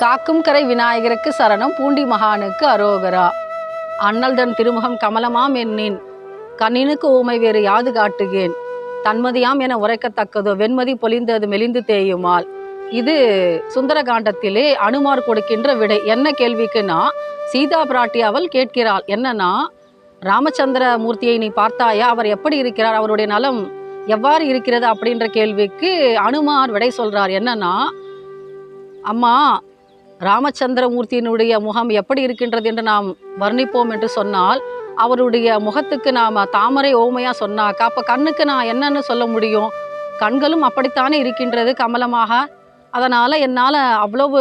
காக்கும் கரை விநாயகருக்கு சரணம் பூண்டி மகானுக்கு அரோகரா. அண்ணல்தன் திருமுகம் கமலமாம் என்னின் கண்ணினுக்கு ஊமை வேறு யாது காட்டுகேன். தன்மதியாம் என உரைக்கத்தக்கதோ வெண்மதி பொலிந்தது மெலிந்து தேயுமால். இது சுந்தரகாண்டத்திலே அனுமார் கொடுக்கின்ற விடை. என்ன கேள்விக்குன்னா சீதா பிராட்டி அவள் கேட்கிறாள். என்னன்னா ராமச்சந்திர மூர்த்தியை நீ பார்த்தாயா? அவர் எப்படி இருக்கிறார்? அவருடைய நலம் எவ்வாறு இருக்கிறது? அப்படின்ற கேள்விக்கு அனுமார் விடை சொல்றார். என்னன்னா அம்மா ராமச்சந்திரமூர்த்தியினுடைய முகம் எப்படி இருக்கின்றது என்று நாம் வர்ணிப்போம் என்று சொன்னால் அவருடைய முகத்துக்கு நாம் தாமரை ஓமையா சொன்னாக்கா அப்போ கண்ணுக்கு நான் என்னன்னு சொல்ல முடியும்? கண்களும் அப்படித்தானே இருக்கின்றது கமலமாக. அதனால் என்னால் அவ்வளவு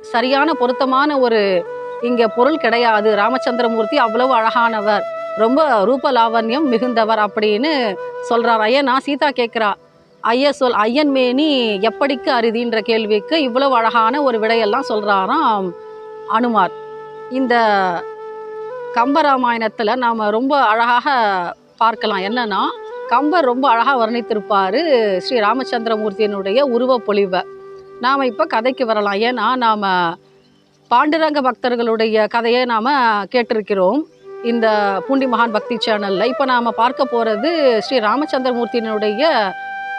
சரியான பொருத்தமான ஒரு இங்கே பொருள் கிடையாது. ராமச்சந்திரமூர்த்தி அவ்வளவு அழகானவர். ரொம்ப ரூப லாவண்யம் மிகுந்தவர் அப்படின்னு சொல்கிறார் ஐயா நான் சீதா கேட்குறா. ஐய சொல் ஐயன் மேனி எப்படிக்கு அரிதின்ற கேள்விக்கு இவ்வளவு அழகான ஒரு விடையெல்லாம் சொல்கிறாராம் அனுமார். இந்த கம்பராமாயணத்தில் நாம் ரொம்ப அழகாக பார்க்கலாம். என்னன்னா கம்பர் ரொம்ப அழகாக வர்ணித்திருப்பார் ஸ்ரீ ராமச்சந்திரமூர்த்தியினுடைய உருவப்பொழிவை நாம் இப்போ கதைக்கு வரலாம். ஏன்னா நாம் பாண்டுரங்க பக்தர்களுடைய கதையை நாம் கேட்டிருக்கிறோம். இந்த பூண்டி மகான் பக்தி சேனலில். இப்போ நாம் பார்க்க போகிறது ஸ்ரீ ராமச்சந்திரமூர்த்தியினுடைய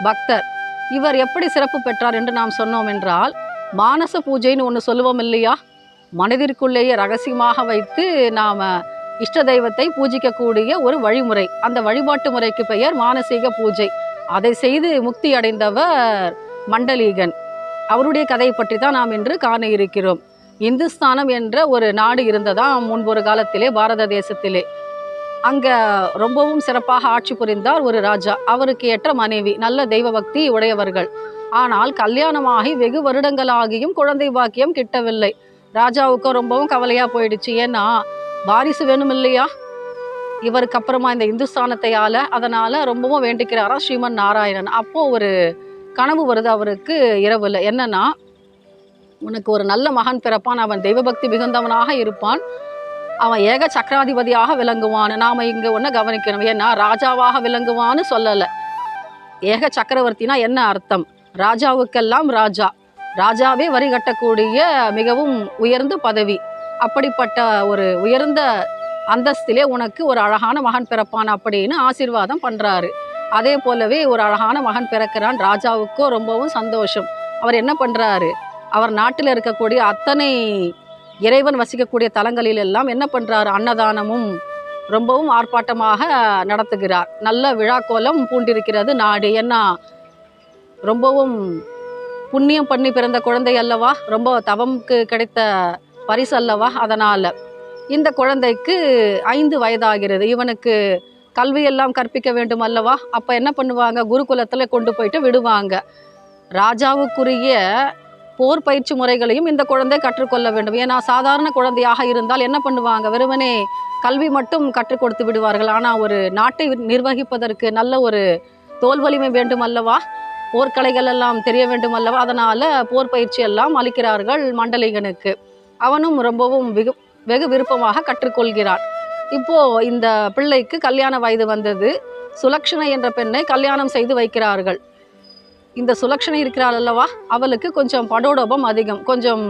பக்தர். இவர் எப்படி சிறப்பு பெற்றார் என்று நாம் சொன்னோம் என்றால் மானச பூஜைன்னு ஒன்று சொல்லுவோம் இல்லையா? மனதிற்குள்ளேயே ரகசியமாக வைத்து நாம் இஷ்ட தெய்வத்தை பூஜிக்கக்கூடிய ஒரு வழிமுறை. அந்த வழிபாட்டு முறைக்கு பெயர் மானசீக பூஜை. அதை செய்து முக்தி அடைந்தவர் மண்டலீகன். அவருடைய கதை பற்றி தான் நாம் இன்று காண இருக்கிறோம். இந்துஸ்தானம் என்ற ஒரு நாடு இருந்ததாம் முன்பொரு காலத்திலே பாரத தேசத்திலே. அங்க ரொம்பவும் சிறப்பாக ஆட்சி புரிந்தார் ஒரு ராஜா. அவருக்கு ஏற்ற மனைவி நல்ல தெய்வ பக்தி உடையவர்கள். ஆனால் கல்யாணமாகி வெகு வருடங்களாகியும் குழந்தை பாக்கியம் கிட்டவில்லை. ராஜாவுக்கும் ரொம்பவும் கவலையா போயிடுச்சு. ஏன்னா வாரிசு வேணும் இல்லையா இவருக்கு அப்புறமா இந்த இந்துஸ்தானத்தையால் அதனால் அதனால ரொம்பவும் வேண்டிக்கிறாரா ஸ்ரீமன் நாராயணன். அப்போ ஒரு கனவு வருது அவருக்கு இரவில். என்னன்னா உனக்கு ஒரு நல்ல மகன் பிறப்பான். அவன் தெய்வபக்தி மிகுந்தவனாக இருப்பான். அவன் ஏக சக்கராதிபதியாக விளங்குவான். நாம இங்க ஒன்று கவனிக்கணும். ஏன்னா ராஜாவாக விளங்குவான்னு சொல்லலை. ஏக சக்கரவர்த்தினா என்ன அர்த்தம்? ராஜாவுக்கெல்லாம் ராஜா. ராஜாவே வரி கட்டக்கூடிய மிகவும் உயர்ந்த பதவி. அப்படிப்பட்ட ஒரு உயர்ந்த அந்தஸ்திலே உனக்கு ஒரு அழகான மகன் பிறப்பான் அப்படின்னு ஆசீர்வாதம் பண்றாரு. அதே போலவே ஒரு அழகான மகன் பிறக்கிறான். ராஜாவுக்கும் ரொம்பவும் சந்தோஷம். அவர் என்ன பண்றாரு? அவர் நாட்டில் இருக்கக்கூடிய அத்தனை இறைவன் வசிக்கக்கூடிய தலங்களில் எல்லாம் என்ன பண்ணுறாரு அன்னதானமும் ரொம்பவும் ஆர்ப்பாட்டமாக நடத்துகிறார். நல்ல விழாக்கோலம் பூண்டிருக்கிறது நாடு. ஏன்னா ரொம்பவும் புண்ணியம் பண்ணி பிறந்த குழந்தை அல்லவா? ரொம்ப தவம்க்கு கிடைத்த பரிசு அல்லவா? அதனால் இந்த குழந்தைக்கு ஐந்து வயதாகிறது. இவனுக்கு கல்வியெல்லாம் கற்பிக்க வேண்டும் அல்லவா? அப்போ என்ன பண்ணுவாங்க? குருகுலத்தில் கொண்டு போயிட்டு விடுவாங்க. ராஜாவுக்குரிய போர் பயிற்சி முறைகளையும் இந்த குழந்தை கற்றுக்கொள்ள வேண்டும். ஏன்னா சாதாரண குழந்தையாக இருந்தால் என்ன பண்ணுவாங்க? வெறுமனே கல்வி மட்டும் கற்றுக் கொடுத்து விடுவார்கள். ஆனால் ஒரு நாட்டை நிர்வகிப்பதற்கு நல்ல ஒரு தோல் வலிமை வேண்டும் அல்லவா போர்க்கலைகள் எல்லாம் தெரிய வேண்டும் அல்லவா அதனால் போர் பயிற்சி எல்லாம் அளிக்கிறார்கள் மண்டலிகனுக்கு. அவனும் ரொம்பவும் வெகு வெகு விருப்பமாக கற்றுக்கொள்கிறான். இப்போ இந்த பிள்ளைக்கு கல்யாண வயது வந்தது. சுலக்ஷணை என்ற பெண்ணை கல்யாணம் செய்து வைக்கிறார்கள். இந்த சுலக்ஷணை இருக்கிறாள் அல்லவா? அவளுக்கு கொஞ்சம் படோடோபம் அதிகம். கொஞ்சம்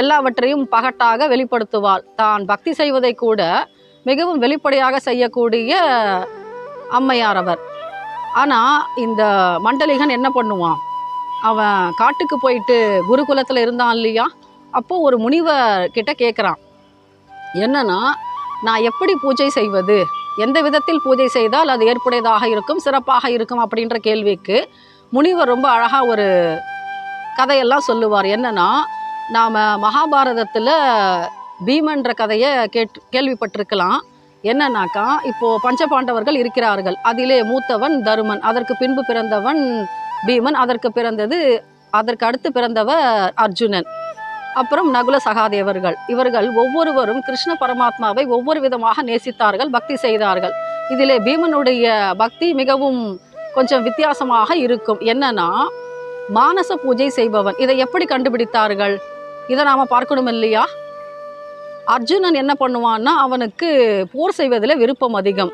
எல்லாவற்றையும் பகட்டாக வெளிப்படுத்துவாள். தான் பக்தி செய்வதை கூட மிகவும் வெளிப்படையாக செய்யக்கூடிய அம்மையார் அவர். ஆனால் இந்த மண்டலிகன் என்ன பண்ணுவான்? அவன் காட்டுக்கு போயிட்டு குருகுலத்தில் இருந்தான் இல்லையா? அப்போ ஒரு முனிவர் கிட்ட கேட்குறான் என்னன்னா நான் எப்படி பூஜை செய்வது? எந்த விதத்தில் பூஜை செய்தால் அது ஏற்புடையதாக இருக்கும் சிறப்பாக இருக்கும் அப்படின்ற கேள்விக்கு முனிவர் ரொம்ப அழகாக ஒரு கதையெல்லாம் சொல்லுவார். என்னென்னா நாம் மகாபாரதத்தில் பீமன்ற கதையை கேட் கேள்விப்பட்டிருக்கலாம். என்னன்னாக்கா இப்போது பஞ்சபாண்டவர்கள் இருக்கிறார்கள். அதிலே மூத்தவன் தருமன் அதற்கு பின்பு பிறந்தவன் பீமன் அதற்கு பிறந்தது அதற்கு அடுத்து பிறந்தவர் அர்ஜுனன். அப்புறம் நகுல சகாதேவர்கள். இவர்கள் ஒவ்வொருவரும் கிருஷ்ண பரமாத்மாவை ஒவ்வொரு விதமாக நேசித்தார்கள் பக்தி செய்தார்கள். இதிலே பீமனுடைய பக்தி மிகவும் கொஞ்சம் வித்தியாசமாக இருக்கும். என்னன்னா மானச பூஜை செய்பவன். இதை எப்படி கண்டுபிடித்தார்கள்? இதை நாம் பார்க்கணும் இல்லையா? அர்ஜுனன் என்ன பண்ணுவான்னா அவனுக்கு போர் செய்வதில் விருப்பம் அதிகம்.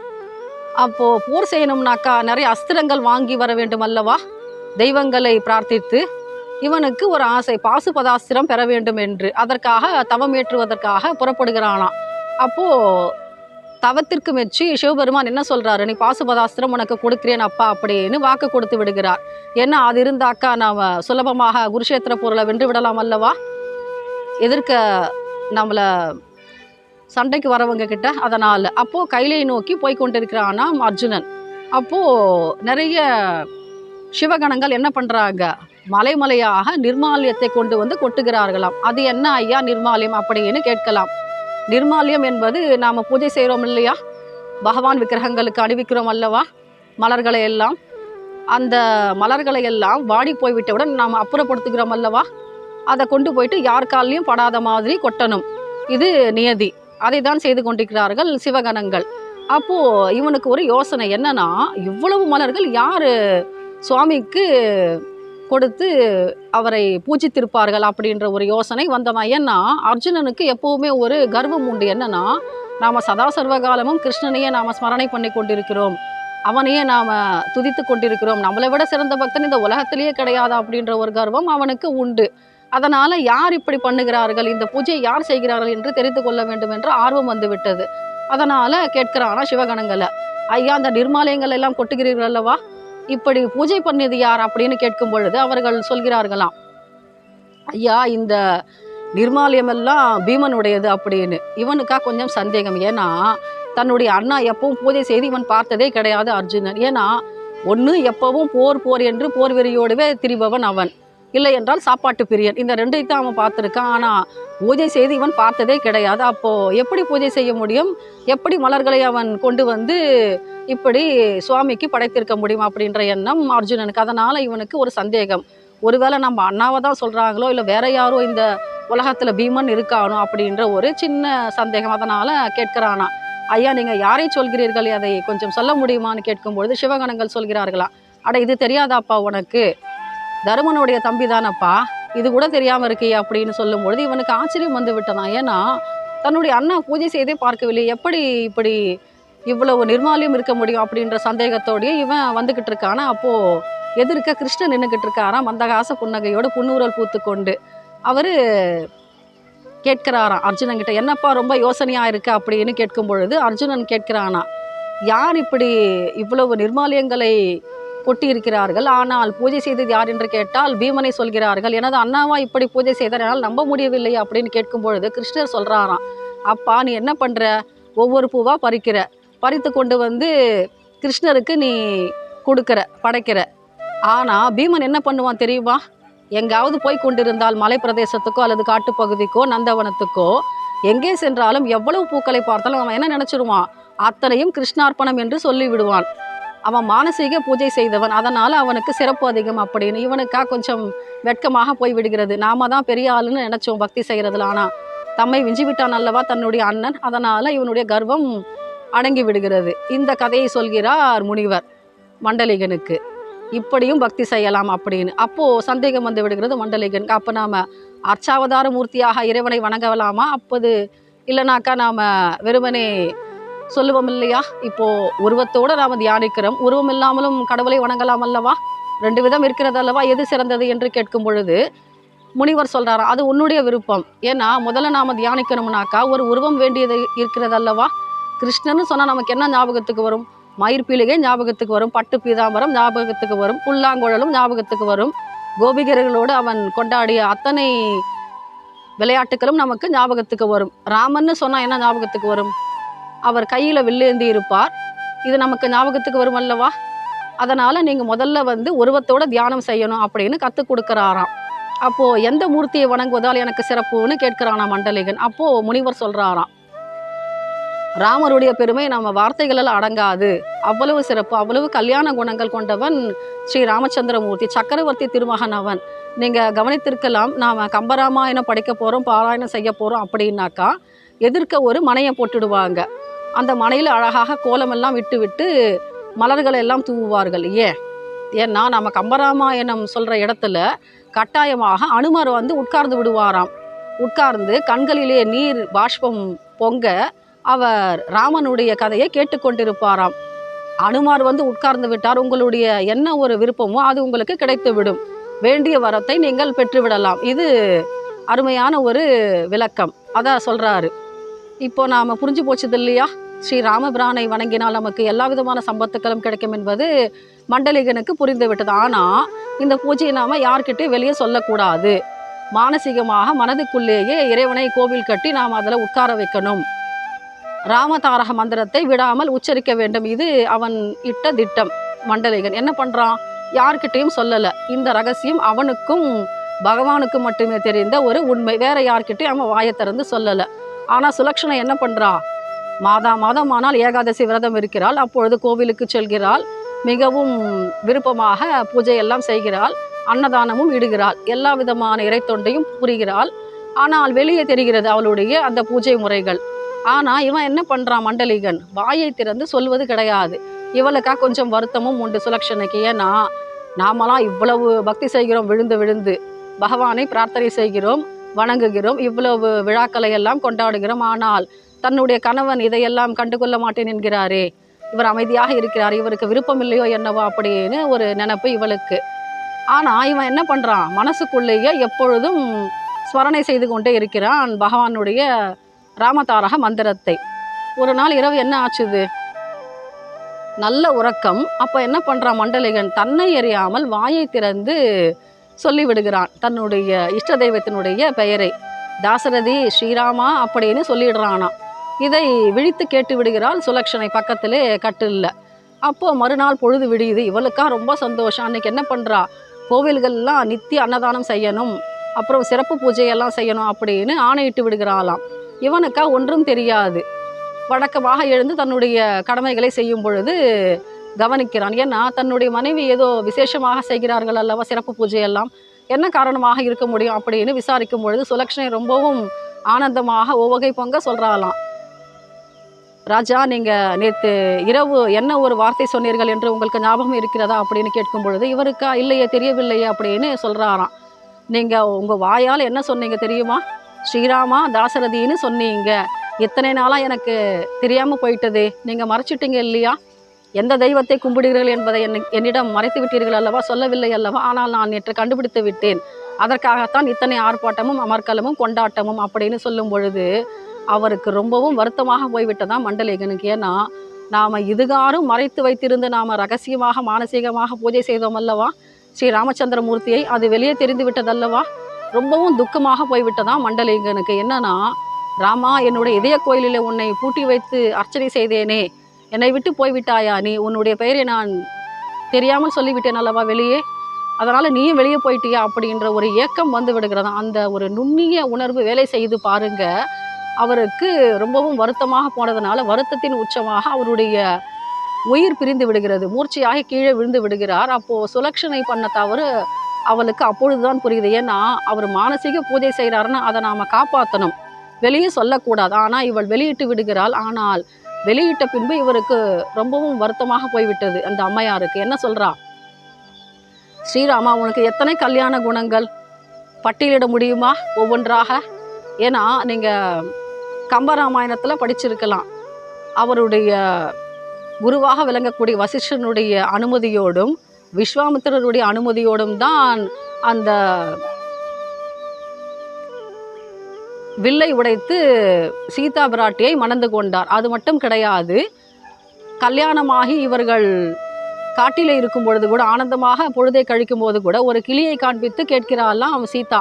அப்போது போர் செய்யணும்னாக்கா நிறைய அஸ்திரங்கள் வாங்கி வர வேண்டும் அல்லவா? தெய்வங்களை பிரார்த்தித்து இவனுக்கு ஒரு ஆசை பாசுபதாஸ்திரம் பெற வேண்டும் என்று. அதற்காக தவம் ஏற்றுவதற்காக புறப்படுகிறானாம். அப்போ தவத்திற்கு மெச்சி சிவபெருமான் என்ன சொல்றாரு? நீ பாசுபதாஸ்திரம் உனக்கு கொடுக்கிறேன் அப்பா அப்படின்னு வாக்கு கொடுத்து விடுகிறார். ஏன்னா அது இருந்தாக்கா நாம சுலபமாக குருஷேத்திர பொருளை வென்று விடலாம் அல்லவா? எதிர்க்க நம்மளை சண்டைக்கு வரவங்க கிட்ட அதனால். அப்போது கைலையை நோக்கி போய்கொண்டிருக்கிறானா அர்ஜுனன். அப்போது நிறைய சிவகணங்கள் என்ன பண்ணுறாங்க மலைமலையாக நிர்மாலியத்தை கொண்டு வந்து கொட்டுகிறார்களாம். அது என்ன ஐயா நிர்மாலியம்? அப்படின்னு கேட்கலாம். நிர்மாலியம் என்பது நாம் பூஜை செய்கிறோம் இல்லையா? பகவான் விக்கிரகங்களுக்கு அணிவிக்கிறோம் அல்லவா? மலர்களை எல்லாம். அந்த மலர்களை எல்லாம் வாடி போய்விட்டவுடன் நாம் அப்புறப்படுத்துகிறோம் அல்லவா? அதை கொண்டு போயிட்டு யார் காலையும் படாத மாதிரி கொட்டணும். இது நியதி. அதை தான் செய்து கொண்டிருக்கிறார்கள் சிவகணங்கள். அப்போது இவனுக்கு ஒரு யோசனை என்னன்னா இவ்வளவு மலர்கள் யார் சுவாமிக்கு கொடுத்து அவரை பூஜித்திருப்பார்கள் அப்படின்ற ஒரு யோசனை வந்தவன் ஏன்னா அர்ஜுனனுக்கு எப்போவுமே ஒரு கர்வம் உண்டு. என்னன்னா நாம சதா சர்வகாலமும் கிருஷ்ணனையே நாம ஸ்மரணை பண்ணி கொண்டிருக்கிறோம். அவனையே நாம துதித்து கொண்டிருக்கிறோம். நம்மளை விட சிறந்த பக்தன் இந்த உலகத்திலேயே கிடையாது அப்படின்ற ஒரு கர்வம் அவனுக்கு உண்டு. அதனால யார் இப்படி பண்ணுகிறார்கள்? இந்த பூஜையை யார் செய்கிறார்கள் என்று தெரிந்து கொள்ள வேண்டும் என்ற ஆர்வம் வந்து விட்டது அதனால கேட்கிறானா சிவகணங்களை ஐயா அந்த நிர்மாலயங்கள் எல்லாம் கொட்டுகிறீர்கள் அல்லவா? இப்படி பூஜை பண்ணியது யார் அப்படின்னு கேட்கும் பொழுது அவர்கள் சொல்கிறார்களாம் ஐயா இந்த நிர்மாலயம் எல்லாம் பீமனுடையது அப்படின்னு. இவனுக்கா கொஞ்சம் சந்தேகம். ஏன்னா தன்னுடைய அண்ணா எப்பவும் பூஜை செய்து இவன் பார்த்ததே கிடையாது அர்ஜுனன். ஏன்னா ஒன்று எப்பவும் போர் போர் என்று போர் வெறியோடவே திரிபவன் அவன். இல்லை என்றால் சாப்பாட்டு பிரியன். இந்த ரெண்டையும் தான் அவன் பார்த்துருக்கான். ஆனால் பூஜை செய்து இவன் பார்த்ததே கிடையாது. அப்போது எப்படி பூஜை செய்ய முடியும்? எப்படி மலர்களை அவன் கொண்டு வந்து இப்படி சுவாமிக்கு படைத்திருக்க முடியும் அப்படின்ற எண்ணம் அர்ஜுனனுக்கு. அதனால் இவனுக்கு ஒரு சந்தேகம். ஒருவேளை நம்ம அண்ணாவை தான் சொல்கிறாங்களோ இல்லை வேற யாரோ இந்த உலகத்தில் பீமன் இருக்கானோ அப்படின்ற ஒரு சின்ன சந்தேகம் அதனால் கேட்கிறானா. ஐயா நீங்கள் யாரை சொல்கிறீர்கள்? அதை கொஞ்சம் சொல்ல முடியுமான்னு கேட்கும்பொழுது சிவகணங்கள் சொல்கிறார்களா. அட இது தெரியாதாப்பா உனக்கு? தருமனுடைய தம்பி தானப்பா? இது கூட தெரியாமல் இருக்கே அப்படின்னு சொல்லும்பொழுது இவனுக்கு ஆச்சரியம் வந்து விட்டதான் ஏன்னா தன்னுடைய அண்ணா பூஜை செய்தே பார்க்கவில்லை. எப்படி இப்படி இவ்வளவு நிர்மாலியம் இருக்க முடியும் அப்படின்ற சந்தேகத்தோடயே இவன் வந்துக்கிட்டு இருக்கானா. அப்போது எதிர்க்க கிருஷ்ணன் நின்றுக்கிட்டு இருக்காராம். மந்தகாச புன்னகையோடு புன்னூரல் பூத்து கொண்டு அவர் கேட்கிறாராம். அர்ஜுனன்கிட்ட என்னப்பா ரொம்ப யோசனையாக இருக்கு? அப்படின்னு கேட்கும் பொழுது அர்ஜுனன் கேட்கிறானா யார் இப்படி இவ்வளவு நிர்மாலியங்களை கொட்டி இருக்கிறார்கள் ஆனால் பூஜை செய்தது யார் என்று கேட்டால் பீமனை சொல்கிறார்கள். எனது அண்ணாவா இப்படி பூஜை செய்தார்? என்னால் நம்ப முடியவில்லை அப்படின்னு கேட்கும் பொழுது கிருஷ்ணர் சொல்கிறாராம் அப்பா நீ என்ன பண்ணுற ஒவ்வொரு பூவாக பறிக்கிற? பறித்து கொண்டு வந்து கிருஷ்ணருக்கு நீ கொடுக்குற படைக்கிற. ஆனால் பீமன் என்ன பண்ணுவான் தெரியுமா? எங்காவது போய் கொண்டிருந்தால் மலை பிரதேசத்துக்கோ அல்லது காட்டுப்பகுதிக்கோ நந்தவனத்துக்கோ எங்கே சென்றாலும் எவ்வளவு பூக்களை பார்த்தாலும் அவன் என்ன நினச்சிருவான்? அத்தனையும் கிருஷ்ணார்ப்பணம் என்று சொல்லிவிடுவான். அவன் மானசீக பூஜை செய்தவன். அதனால் அவனுக்கு சிறப்பு அதிகம் அப்படின்னு. இவனுக்கா கொஞ்சம் வெட்கமாக போய் விடுகிறது. நாம தான் பெரிய ஆளுன்னு நினைச்சோம் பக்தி செய்கிறதுல ஆனால் தம்மை விஞ்சி விட்டான் அல்லவா தன்னுடைய அண்ணன்? அதனால் இவனுடைய கர்வம் அடங்கி விடுகிறது. இந்த கதையை சொல்கிறார் முனிவர் மண்டலிகனுக்கு. இப்படியும் பக்தி செய்யலாம் அப்படின்னு. அப்போது சந்தேகம் வந்து விடுகிறது மண்டலிகனுக்கு. அப்போ நாம் அர்ச்சாவதார மூர்த்தியாக இறைவனை வணங்கலாமா? அப்போது இல்லைனாக்கா நாம் வெறுமனே சொல்லுவோம் இல்லையா இப்போ உருவத்தோட நாம் தியானிக்கிறோம். உருவம் இல்லாமலும் கடவுளை வணங்கலாம் அல்லவா? ரெண்டு விதம் இருக்கிறது அல்லவா? எது சிறந்தது என்று கேட்கும் பொழுது முனிவர் சொல்கிறாரா அது உன்னுடைய விருப்பம். ஏன்னா முதல்ல நாம் தியானிக்கணும்னாக்கா ஒரு உருவம் வேண்டியது இருக்கிறது அல்லவா? கிருஷ்ணன்னு சொன்னால் நமக்கு என்ன ஞாபகத்துக்கு வரும்? மயிர்பீலிகை ஞாபகத்துக்கு வரும் பட்டு பீதாம்பரம் ஞாபகத்துக்கு வரும் புல்லாங்குழலும் ஞாபகத்துக்கு வரும். கோபிகர்களோடு அவன் கொண்டாடிய அத்தனை விளையாட்டுகளும் நமக்கு ஞாபகத்துக்கு வரும். ராமன்னு சொன்னால் என்ன ஞாபகத்துக்கு வரும்? அவர் கையில் வில்லேந்தி இருப்பார். இது நமக்கு ஞாபகத்துக்கு வரும் அல்லவா? அதனால் நீங்கள் முதல்ல வந்து உருவத்தோட தியானம் செய்யணும் அப்படின்னு கற்றுக் கொடுக்குறாராம். அப்போது எந்த மூர்த்தியை வணங்குவதால் எனக்கு சிறப்புன்னு கேட்குறானா மண்டலிகன். அப்போது முனிவர் சொல்கிறாராம் ராமருடைய பெருமை நம்ம வார்த்தைகளில் அடங்காது. அவ்வளவு சிறப்பு அவ்வளவு கல்யாண குணங்கள் கொண்டவன் ஸ்ரீ ராமச்சந்திரமூர்த்தி சக்கரவர்த்தி திருமகன் அவன். நீங்கள் கவனித்திருக்கலாம் நாம் கம்பராமாயணம் படிக்க போகிறோம் பாராயணம் செய்ய போகிறோம் அப்படின்னாக்கா எதிர்க்க ஒரு மனையை போட்டுடுவாங்க. அந்த மனையில் அழகாக கோலமெல்லாம் விட்டு விட்டு மலர்களை எல்லாம் தூவுவார்கள். ஏன் ஏன்னா நம்ம கம்பராமாயணம் சொல்கிற இடத்துல கட்டாயமாக அனுமர் வந்து உட்கார்ந்து விடுவாராம். உட்கார்ந்து கண்களிலே நீர் பாஷ்பம் பொங்க அவர் ராமனுடைய கதையை கேட்டுக்கொண்டிருப்பாராம். அனுமார் வந்து உட்கார்ந்து விட்டார். உங்களுடைய என்ன ஒரு விருப்பமோ அது உங்களுக்கு கிடைத்து விடும் வேண்டிய வரத்தை நீங்கள் பெற்றுவிடலாம். இது அருமையான ஒரு விளக்கம். அதான் சொல்கிறாரு இப்போ நாம் புரிஞ்சு போச்சது இல்லையா? ஸ்ரீ ராமபிரானை வணங்கினால் நமக்கு எல்லா விதமான சம்பத்துக்களும் கிடைக்கும் என்பது மண்டலிகனுக்கு புரிந்து விட்டது ஆனால் இந்த பூஜையை நாம் யார்கிட்டையும் வெளியே சொல்லக்கூடாது. மானசீகமாக மனதுக்குள்ளேயே இறைவனை கோவில் கட்டி நாம் அதில் உட்கார வைக்கணும். ராமதாரக மந்திரத்தை விடாமல் உச்சரிக்க வேண்டும். இது அவன் இட்ட திட்டம். மண்டலிகன் என்ன பண்ணுறான் யார்கிட்டையும் சொல்லலை. இந்த ரகசியம் அவனுக்கும் பகவானுக்கு மட்டுமே தெரிந்த ஒரு உண்மை. வேற யார்கிட்டையும் அவன் வாயை திறந்து சொல்லலை. ஆனால் சுலக்ஷனை என்ன பண்ணுறா மாதா மாதம் ஆனால் ஏகாதசி விரதம் இருக்கிறாள். அப்பொழுது கோவிலுக்கு செல்கிறாள். மிகவும் விருப்பமாக பூஜை எல்லாம் செய்கிறாள். அன்னதானமும் இடுகிறாள். எல்லா விதமான இறைத்தொண்டையும் புரிகிறாள். ஆனால் வெளியே தெரிகிறது அவளுடைய அந்த பூஜை முறைகள். ஆனால் இவன் என்ன பண்ணுறான் மண்டலிகன்? வாயை திறந்து சொல்வது கிடையாது. இவளுக்கா கொஞ்சம் வருத்தமும் உண்டு சுலக்ஷனுக்கு ஏன்னா நாமெல்லாம் இவ்வளவு பக்தி செய்கிறோம் விழுந்து விழுந்து. பகவானை பிரார்த்தனை செய்கிறோம். வணங்குகிறோம். இவ்வளவு விழாக்களை எல்லாம் கொண்டாடுகிறோம். ஆனால் தன்னுடைய கணவன் இதையெல்லாம் கண்டுகொள்ள மாட்டேன் என்கிறாரே. இவர் அமைதியாக இருக்கிறார். இவருக்கு விருப்பம் இல்லையோ என்னவோ அப்படின்னு ஒரு நினப்பு இவளுக்கு. ஆனால் இவன் என்ன பண்ணுறான் மனசுக்குள்ளேயே எப்பொழுதும் ஸ்மரணை செய்து கொண்டே இருக்கிறான் பகவானுடைய ராமதாரக மந்திரத்தை. ஒரு நாள் இரவு என்ன ஆச்சுது? நல்ல உறக்கம். அப்போ என்ன பண்ணுறான் மண்டலிகன்? தன்னை எறியாமல் வாயை திறந்து சொல்லி விடுகிறான் தன்னுடைய இஷ்ட தெய்வத்தினுடைய பெயரை. தாசரதி ஸ்ரீராமா அப்படின்னு சொல்லிடுறானா. இதை விழித்து கேட்டு விடுகிறாள் சுலக்ஷனை பக்கத்திலே கட்டில்ல. அப்போது மறுநாள் பொழுது விடியுது. இவளுக்கா ரொம்ப சந்தோஷம். அன்னைக்கு என்ன பண்ணுறா கோவில்கள்லாம் நித்திய அன்னதானம் செய்யணும். அப்புறம் சிறப்பு பூஜையெல்லாம் செய்யணும் அப்படின்னு ஆணையிட்டு விடுகிறாளாம். இவனுக்கா ஒன்றும் தெரியாது. வழக்கமாக எழுந்து தன்னுடைய கடமைகளை செய்யும் பொழுது கவனிக்கிறான். ஏன்னா தன்னுடைய மனைவி ஏதோ விசேஷமாக செய்கிறார்கள் அல்லவா சிறப்பு பூஜையெல்லாம். என்ன காரணமாக இருக்க முடியும் அப்படின்னு விசாரிக்கும் பொழுது சுலக்ஷனை ரொம்பவும் ஆனந்தமாக ஒவ்வகை பொங்க சொல்கிறாளாம் ராஜா நீங்கள் நேற்று இரவு என்ன ஒரு வார்த்தை சொன்னீர்கள் என்று உங்களுக்கு ஞாபகம் இருக்கிறதா அப்படின்னு கேட்கும் பொழுது இவருக்கா இல்லையே தெரியவில்லையே அப்படின்னு சொல்கிறாராம் நீங்கள் உங்கள் வாயால் என்ன சொன்னீங்க தெரியுமா? ஸ்ரீராமா தாசரதின்னு சொன்னீங்க. இத்தனை நாளாக எனக்கு தெரியாமல் போயிட்டதே. நீங்கள் மறைச்சிட்டீங்க இல்லையா? எந்த தெய்வத்தை கும்பிடுகிறீர்கள் என்பதை என்னை என்னிடம் மறைத்து விட்டீர்கள் அல்லவா? சொல்லவில்லை அல்லவா? ஆனால் நான் நேற்று கண்டுபிடித்து விட்டேன். அதற்காகத்தான் இத்தனை ஆர்ப்பாட்டமும் அமர்க்கலமும் கொண்டாட்டமும் அப்படின்னு சொல்லும் பொழுது அவருக்கு ரொம்பவும் வருத்தமாக போய்விட்டதா மண்டலேகனுக்கு? ஏன்னா நாம் இதுகாரும் மறைத்து வைத்திருந்து நாம் ரகசியமாக மானசீகமாக பூஜை செய்தோம் அல்லவா? ஸ்ரீ ராமச்சந்திரமூர்த்தியை அது வெளியே தெரிந்து விட்டதல்லவா? ரொம்பவும் துக்கமாக போய்விட்டதா மண்டலிங்கனுக்கு என்னன்னா ராமா என்னுடைய இதய கோயிலில் உன்னை பூட்டி வைத்து அர்ச்சனை செய்தேனே என்னை விட்டு போய்விட்டாயா நீ? உன்னுடைய பெயரை நான் தெரியாமல் சொல்லிவிட்டேன் அல்லவா வெளியே? அதனால் நீயும் வெளியே போயிட்டியா அப்படின்ற ஒரு ஏக்கம் வந்து விடுகிறதா. அந்த ஒரு நுண்ணிய உணர்வு வேலை செய்து பாருங்க. அவருக்கு ரொம்பவும் வருத்தமாக போனதுனால வருத்தத்தின் உச்சமாக அவருடைய உயிர் பிரிந்து விடுகிறது. மூர்ச்சையாக கீழே விழுந்து விடுகிறார். அப்போது சுலக்ஷனை பண்ண தவறு அவளுக்கு அப்பொழுதுதான் புரியுது. ஏன்னா அவர் மானசீக பூஜை செய்கிறாருன்னா அதை நாம் காப்பாற்றணும் வெளியே சொல்லக்கூடாது. ஆனால் இவள் வெளியிட்டு விடுகிறாள். ஆனால் வெளியிட்ட பின்பு இவருக்கு ரொம்பவும் வருத்தமாக போய்விட்டது அந்த அம்மையாருக்கு. என்ன சொல்றா? ஸ்ரீராமா உனக்கு எத்தனை கல்யாண குணங்கள்? பட்டியலிட முடியுமா ஒவ்வொன்றாக? ஏன்னா நீங்கள் கம்பராமாயணத்தில் படிச்சிருக்கலாம். அவருடைய குருவாக விளங்கக்கூடிய வசிஷ்டனுடைய அனுமதியோடும் விஸ்வாமித்திரருடைய அனுமதியோடும் தான் அந்த வில்லை உடைத்து சீதா பிராட்டியை மணந்து கொண்டார். அது மட்டும் கிடையாது கல்யாணமாகி இவர்கள் காட்டிலே இருக்கும் பொழுது கூட ஆனந்தமாக பொழுதை கழிக்கும் போது கூட ஒரு கிளியை காண்பித்து கேட்கிறாளாம் அவன் சீதா.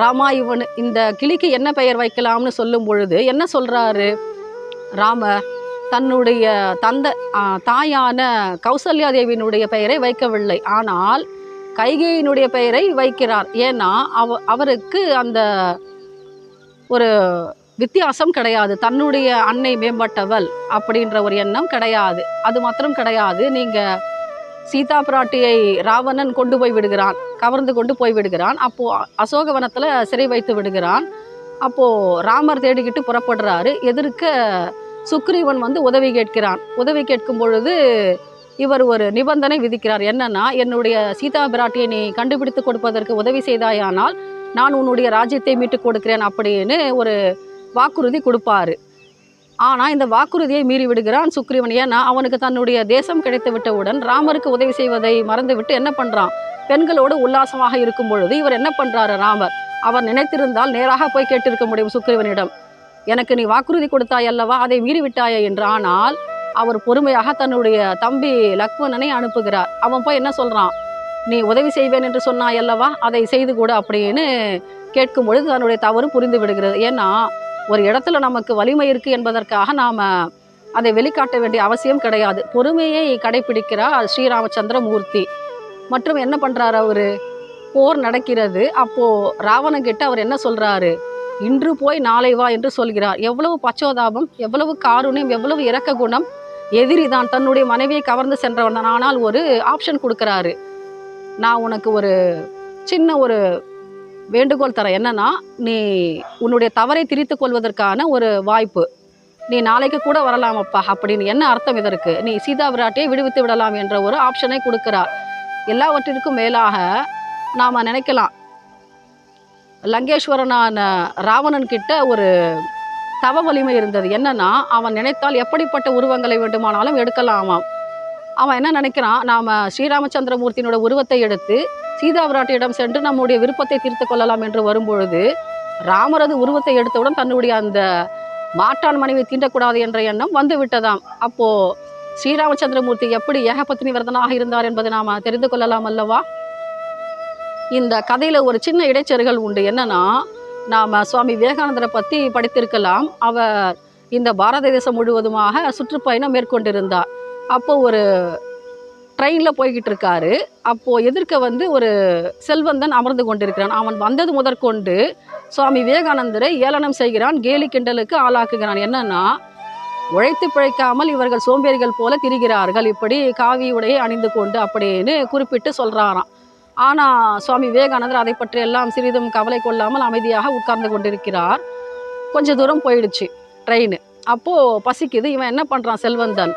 ராமா இவன் இந்த கிளிக்கு என்ன பெயர் வைக்கலாம்னு சொல்லும் பொழுது என்ன சொல்கிறாரு ராம தன்னுடைய தந்த தாயான கௌசல்யா தேவியினுடைய பெயரை வைக்கவில்லை. ஆனால் கைகேயினுடைய பெயரை வைக்கிறார். ஏன்னா அவ அவருக்கு அந்த ஒரு வித்தியாசம் கிடையாது. தன்னுடைய அன்னை மேம்பட்டவள் அப்படின்ற ஒரு எண்ணம் கிடையாது. அது மாத்திரம் கிடையாது. நீங்கள் சீதா பிராட்டியை ராவணன் கொண்டு போய் விடுகிறான் கவர்ந்து கொண்டு போய் விடுகிறான். அப்போது அசோகவனத்தில் சிறை வைத்து விடுகிறான். அப்போது ராமர் தேடிக்கிட்டு புறப்படுறாரு. எதிர்க்க சுக்ரீவன் வந்து உதவி கேட்கிறான். உதவி கேட்கும் பொழுது இவர் ஒரு நிபந்தனை விதிக்கிறார். என்னன்னா என்னுடைய சீதா பிராட்டியை நீ கண்டுபிடித்து கொடுப்பதற்கு உதவி செய்தாயானால் நான் உன்னுடைய ராஜ்யத்தை மீட்டு கொடுக்கிறேன் அப்படின்னு ஒரு வாக்குறுதி கொடுப்பாரு. ஆனால் இந்த வாக்குறுதியை மீறி விடுகிறான் சுக்ரீவன். ஏன்னா அவனுக்கு தன்னுடைய தேசம் கிடைத்து விட்டவுடன் ராமருக்கு உதவி செய்வதை மறந்துவிட்டு என்ன பண்ணுறான் பெண்களோடு உல்லாசமாக இருக்கும் பொழுது இவர் என்ன பண்ணுறாரு ராமர்? அவர் நினைத்திருந்தால் நேராக போய் கேட்டிருக்க முடியும் சுக்ரீவனிடம். எனக்கு நீ வாக்குறுதி கொடுத்தாய் அல்லவா? அதை மீறிவிட்டாயே என்று. ஆனால் அவர் பொறுமையாக தன்னுடைய தம்பி லக்மணனை அனுப்புகிறார். அவன் போய் என்ன சொல்கிறான் நீ உதவி செய்வேன் என்று சொன்னாய் அல்லவா? அதை செய்து கொடு அப்படின்னு கேட்கும் பொழுது தன்னுடைய தவறு புரிந்து விடுகிறது. ஏன்னா ஒரு இடத்துல நமக்கு வலிமை இருக்குது என்பதற்காக நாம் அதை வெளிக்காட்ட வேண்டிய அவசியம் கிடையாது. பொறுமையை கடைபிடிக்கிறார் ஸ்ரீராமச்சந்திரமூர்த்தி. மற்றும் என்ன பண்ணுறாரு அவர்? போர் நடக்கிறது. அப்போது ராவணங்கிட்ட அவர் என்ன சொல்கிறாரு இன்று போய் நாளை வா என்று சொல்கிறார். எவ்வளவு பச்சோதாபம் எவ்வளவு காருண்யம் எவ்வளவு இரக்க குணம். எதிரி தான். தன்னுடைய மனைவியை கவர்ந்து சென்றவன் தான். ஆனால் ஒரு ஆப்ஷன் கொடுக்குறாரு. நான் உனக்கு ஒரு சின்ன ஒரு வேண்டுகோள் தரேன். என்னன்னா நீ உன்னுடைய தவறை திரித்து கொள்வதற்கான ஒரு வாய்ப்பு. நீ நாளைக்கு கூட வரலாமப்பா அப்படின்னு என்ன அர்த்தம் இதற்கு? நீ சீதா விராட்டியை விடுவித்து விடலாம் என்ற ஒரு ஆப்ஷனை கொடுக்கிறார். எல்லாவற்றிற்கும் மேலாக நாம் நினைக்கலாம். லங்கேஸ்வரனான ராவணன் கிட்ட ஒரு தவ வலிமை இருந்தது. என்னன்னா அவன் நினைத்தால் எப்படிப்பட்ட உருவங்களை வேண்டுமானாலும் எடுக்கலாமாம். அவன் என்ன நினைக்கிறான்? நாம் ஸ்ரீராமச்சந்திரமூர்த்தியினோட உருவத்தை எடுத்து சீதா விராட்டியிடம் சென்று நம்முடைய விருப்பத்தை தீர்த்து கொள்ளலாம் என்று வரும்பொழுது ராமரது உருவத்தை எடுத்தவுடன் தன்னுடைய அந்த மாற்றான் மனைவி தீண்டக்கூடாது என்ற எண்ணம் வந்து விட்டதாம் அப்போது ஸ்ரீராமச்சந்திரமூர்த்தி எப்படி ஏகபத்னி விரதனாக இருந்தார் என்பதை நாம் தெரிந்து கொள்ளலாம் அல்லவா? இந்த கதையில் ஒரு சின்ன இடைச்செருகள் உண்டு. என்னன்னா நாம் சுவாமி விவேகானந்தரை பற்றி படித்திருக்கலாம். அவர் இந்த பாரத தேசம் முழுவதுமாக சுற்றுப்பயணம் மேற்கொண்டிருந்தார். அப்போ ஒரு ட்ரெயினில் போய்கிட்டு இருக்காரு அப்போது எதிர்க்க வந்து ஒரு செல்வந்தன் அமர்ந்து கொண்டிருக்கிறான். அவன் வந்தது முதற்கொண்டு சுவாமி விவேகானந்தரை ஏளனம் செய்கிறான் கேலி கிண்டலுக்கு ஆளாக்குகிறான். என்னன்னா உழைத்து பிழைக்காமல் இவர்கள் சோம்பேறிகள் போல திரிகிறார்கள். இப்படி காவி உடையை அணிந்து கொண்டு அப்படின்னு குறிப்பிட்டு சொல்கிறாராம் ஆனால் சுவாமி விவேகானந்தர் அதை பற்றி எல்லாம் சிறிதும் கவலை கொள்ளாமல் அமைதியாக உட்கார்ந்து கொண்டிருக்கிறார். கொஞ்ச தூரம் போயிடுச்சு ட்ரெயின் அப்போது பசிக்குது. இவன் என்ன பண்ணுறான் செல்வந்தன்?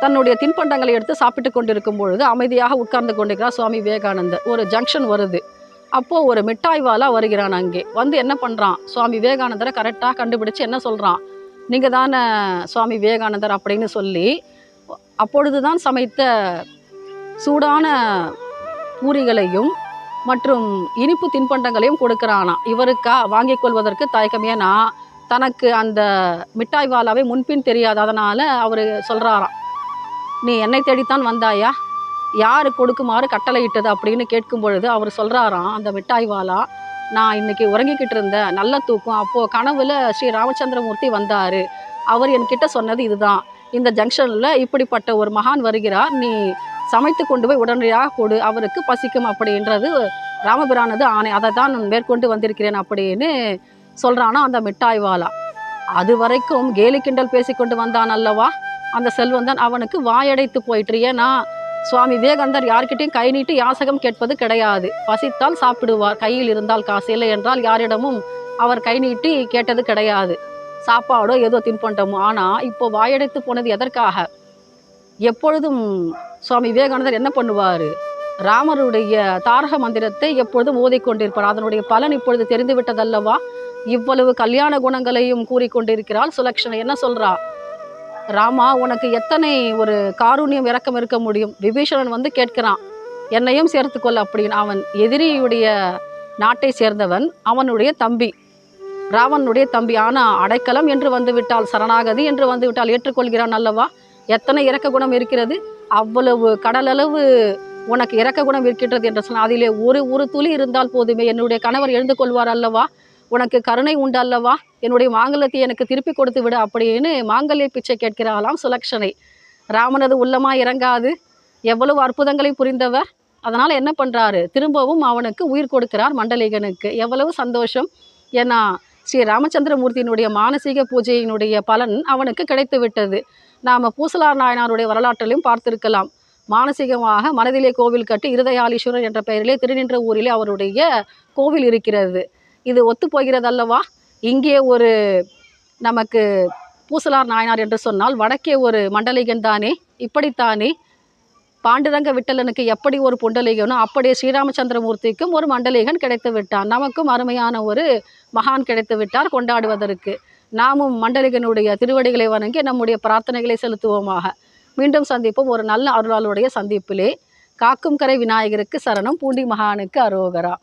தன்னுடைய தின்பண்டங்களை எடுத்து சாப்பிட்டு கொண்டிருக்கும் பொழுது அமைதியாக உட்கார்ந்து கொண்டிருக்கிறார் சுவாமி விவேகானந்தர். ஒரு ஜங்ஷன் வருது. அப்போது ஒரு மிட்டாய் வாலா வருகிறான் அங்கே. வந்து என்ன பண்ணுறான் சுவாமி விவேகானந்தரை கரெக்டாக கண்டுபிடிச்சு என்ன சொல்கிறான் நீங்கள் தானே சுவாமி விவேகானந்தர் அப்படின்னு சொல்லி அப்பொழுது தான் சமைத்த சூடான பூரிகளையும் மற்றும் இனிப்பு தின்பண்டங்களையும் கொடுக்குறானா. இவருக்கா? வாங்கிக் கொள்வதற்கு தயக்கம் ஏன்னா தனக்கு அந்த மிட்டாய் வாலாவை முன்பின் தெரியாது அதனால் அவர் சொல்கிறாராம் நீ என்னை தேடித்தான் வந்தாயா? யார் கொடுக்குமாறு கட்டளையிட்டது அப்படின்னு கேட்கும் பொழுது அவர் சொல்கிறாராம் அந்த மிட்டாய் வாலா நான் இன்னைக்கு உறங்கிக்கிட்டு இருந்தேன் நல்ல தூக்கம். அப்போது கனவில் ஸ்ரீ ராமச்சந்திரமூர்த்தி வந்தார். அவர் என்கிட்ட சொன்னது இதுதான். இந்த ஜங்ஷனில் இப்படிப்பட்ட ஒரு மகான் வருகிறார். நீ சமைத்து கொண்டு போய் உடனடியாக கொடு. அவருக்கு பசிக்கும் அப்படின்றது ராமபிரானது ஆணை. அதை தான் நான் மேற்கொண்டு வந்திருக்கிறேன் அப்படின்னு சொல்கிறானா அந்த மிட்டாய் வாலா. அது வரைக்கும் கேலி கிண்டல் பேசிக்கொண்டு வந்தான் அல்லவா? அந்த செல்வந்தன் அவனுக்கு வாயடைத்து போயிட்டு ஏன்னா சுவாமி விவேகானந்தர் யார்கிட்டையும் கை நீட்டி யாசகம் கேட்பது கிடையாது. பசித்தால் சாப்பிடுவார். கையில் இருந்தால் காசு. இல்லை என்றால் யாரிடமும் அவர் கை நீட்டி கேட்டது கிடையாது. சாப்பாடோ ஏதோ தின்பண்டமோ. ஆனால் இப்போ வாயடைத்து போனது எதற்காக? எப்பொழுதும் சுவாமி விவேகானந்தர் என்ன பண்ணுவார்? ராமருடைய தாரக மந்திரத்தை எப்பொழுதும் ஓதிக்கொண்டிருப்பார் அதனுடைய பலன் இப்பொழுது தெரிந்து விட்டதல்லவா? இவ்வளவு கல்யாண குணங்களையும் கூறிக்கொண்டிருக்கிறாள் சுலக்ஷணை என்ன சொல்கிறா ராமா உனக்கு எத்தனை ஒரு காரூணியம் இறக்கம் இருக்க முடியும்? விபீஷணன் வந்து கேட்கிறான் என்னையும் சேர்த்துக்கொள் அப்படின்னு. அவன் எதிரியுடைய நாட்டை சேர்ந்தவன் அவனுடைய தம்பி ராவனுடைய தம்பி. ஆனால் அடைக்கலம் என்று வந்துவிட்டால் சரணாகதி என்று வந்துவிட்டால் ஏற்றுக்கொள்கிறான் அல்லவா? எத்தனை இறக்க குணம் இருக்கிறது? அவ்வளவு கடலளவு உனக்கு இறக்க குணம் இருக்கின்றது என்று சொன்னால் அதிலே ஒரு ஒரு துளி இருந்தால் போதுமே. என்னுடைய கணவர் எழுந்து கொள்வார் அல்லவா? உனக்கு கருணை உண்டு அல்லவா என்னுடைய மாங்கல்யத்தை எனக்கு திருப்பி கொடுத்து விடு அப்படின்னு மாங்கல்ய பிச்சை கேட்கிறாளாம் சுலக்ஷனை. ராமனது உள்ளமா இறங்காது. எவ்வளவு அற்புதங்களை புரிந்தவர். அதனால் என்ன பண்ணுறாரு திரும்பவும் அவனுக்கு உயிர் கொடுக்கிறார் மண்டலிகனுக்கு. எவ்வளவு சந்தோஷம். ஏன்னா ஸ்ரீ ராமச்சந்திரமூர்த்தியினுடைய மானசீக பூஜையினுடைய பலன் அவனுக்கு கிடைத்து விட்டது. நாம் பூசலார் நாயனாருடைய வரலாற்றிலையும் பார்த்திருக்கலாம். மானசீகமாக மனதிலே கோவில் கட்டி இருதயாலீஸ்வரர் என்ற பெயரிலே திருநின்ற ஊரிலே அவருடைய கோவில் இருக்கிறது. இது ஒத்து போகிறதல்லவா இங்கே ஒரு நமக்கு பூசலார் நாயனார் என்று சொன்னால் வடக்கே ஒரு மண்டலிகன் தானே? இப்படித்தானே? பாண்டுரங்க விட்டலனுக்கு எப்படி ஒரு புண்டலிகனோ அப்படியே ஸ்ரீராமச்சந்திரமூர்த்திக்கும் ஒரு மண்டலிகன் கிடைத்து விட்டான். நமக்கும் அருமையான ஒரு மகான் கிடைத்து விட்டார் கொண்டாடுவதற்கு. நாமும் மண்டலிகனுடைய திருவடிகளை வணங்கி நம்முடைய பிரார்த்தனைகளை செலுத்துவோமாக. மீண்டும் சந்திப்போம். ஒரு நல்ல அருளாளுடைய சந்திப்பிலே. காக்கும் கரை விநாயகருக்கு சரணம். பூண்டி மகானுக்கு அரோகரா.